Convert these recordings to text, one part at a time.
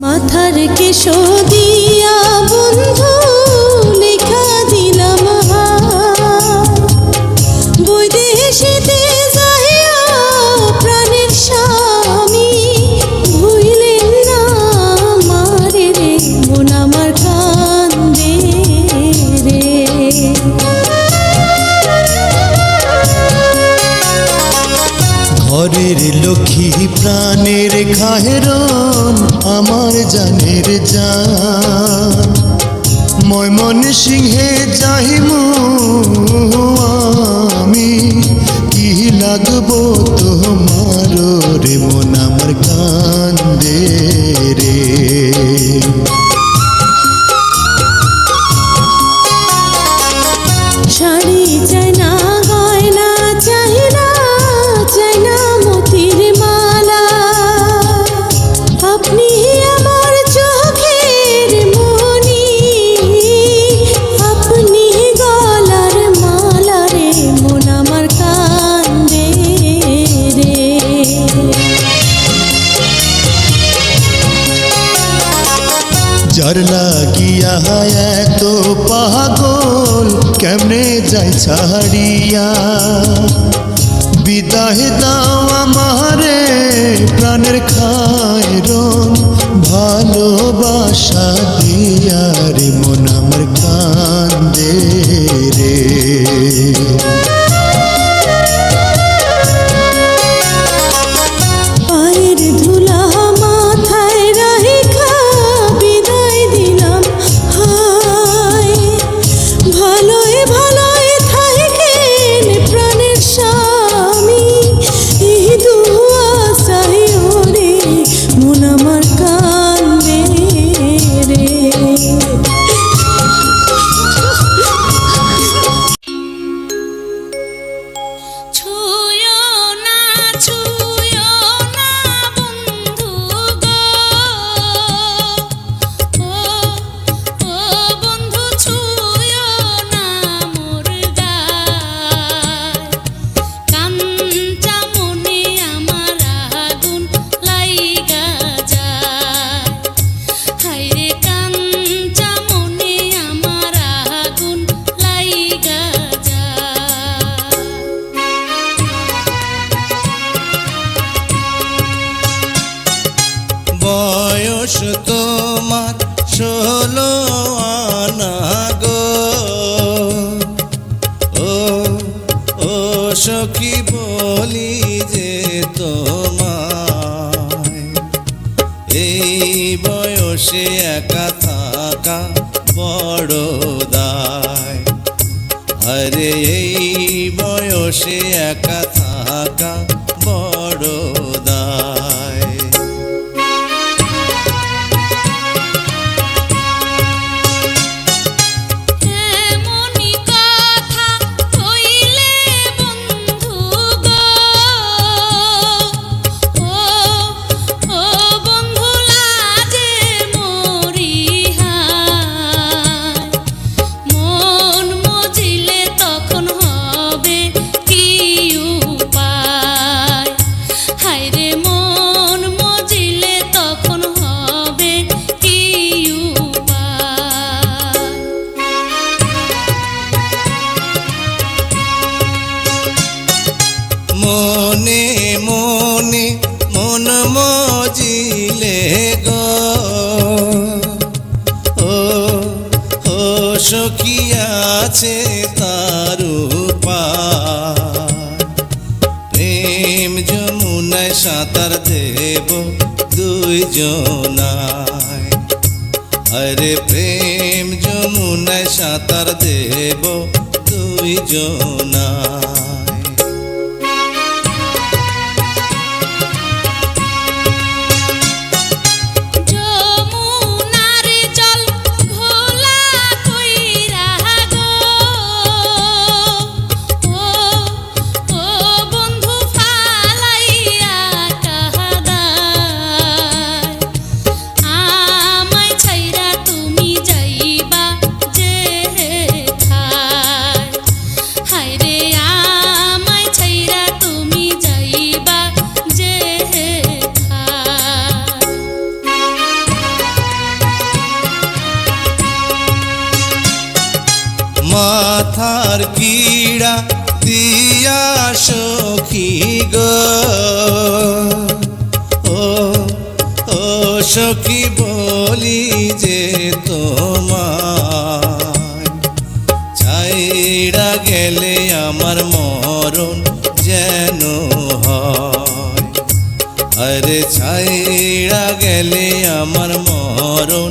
মাথার কেশ দিয়া বন্ধু ঘরের লক্ষ্মী প্রাণের খাহের আমার জানের জান। ময়মন সিংহে যাহিমু আমি, কি লাগবো তোমার রে মনাম? ছাড়িয়া বিদায় দাও আমারে প্রাণের খায় ভালো বসে একা থাকা বড় দায়। আরে এই বয়সে একা থাকা বড় মনে মনে, মন মজিলে গো। ও ও সখী আছে তার প্রেম যমুনায় সাঁতার দেব দুই জনায় আরে প্রেম যমুনায় সাঁতার দেব দুই জনায় কিড়া দিয়া সখী গো ও ও সখী বলি যে তোমায় ছাইড়া গেলে আমার মরণ যেন হয় আরে ছাইড়া গেলে আমার মরণ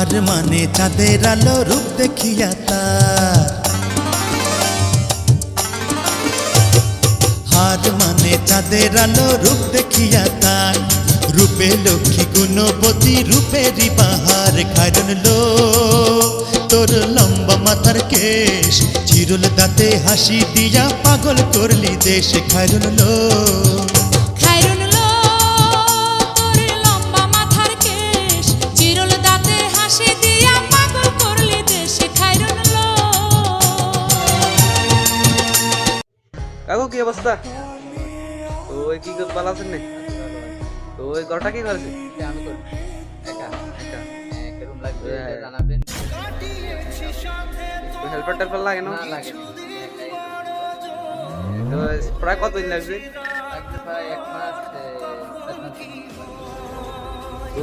হার মানে চাঁদের আলো রূপ দেখিয়া তার। হার মানে চাঁদের আলো রূপ দেখিয়া তার। রূপে লক্ষ্মী গুণবতী রূপেরই বাহার খাইরন লো। তোর লম্বা মাথার কেশ, চিরল দাঁতে হাসি দিয়া পাগল করলি দেশ খাইরন লো। কাকু কি অবস্থা? তো ওই কি করে ভালো আছেন নে? তো ওই ঘরটা কি করেছে আমি করব। একা একা। হ্যাঁ, লাগবে হ্যাঁ। জানাবেন। হেল্পার টেল্পার লাগে না? না লাগে তো প্রায় কতদিন লাগবে? প্রায় এক মাস তো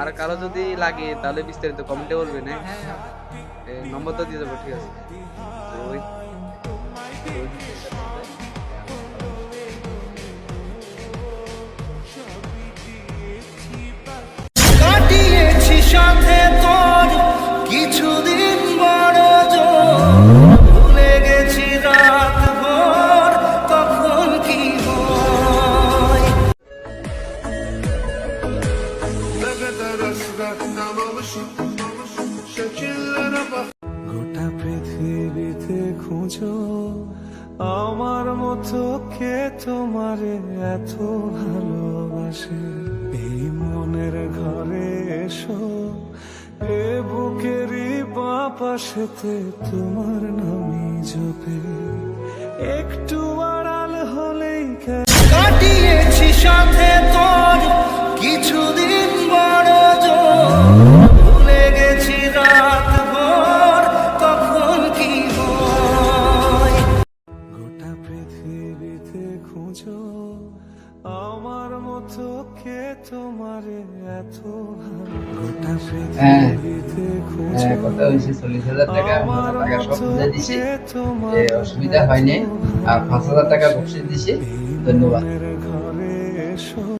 আর কারও যদি লাগে তাহলে বিস্তারিত কমেন্টে বলবেন হ্যাঁ? হ্যাঁ হ্যাঁ। নম্বর তো দিয়ে দেবো ঠিক আছে। তো ওই কাটিয়েছি সাথে তোর কিছুদিন এ বুকেরই বাপাশেতে তোমার নামই জপে। একটু আড়াল হলেই কাটিয়েছি সাথে তোর কিছুদিন বড় জোর। ভুলে গেছি রাত ভোর তখন কি গোটা পৃথিবীতে খুঁজো আমার মতো কে তোমারে এত কথা হয়েছে? চল্লিশ হাজার টাকা। টাকা সব বুঝে দিছি। যে অসুবিধা হয়নি। আর পাঁচ হাজার টাকা বসে দিছি। ধন্যবাদ।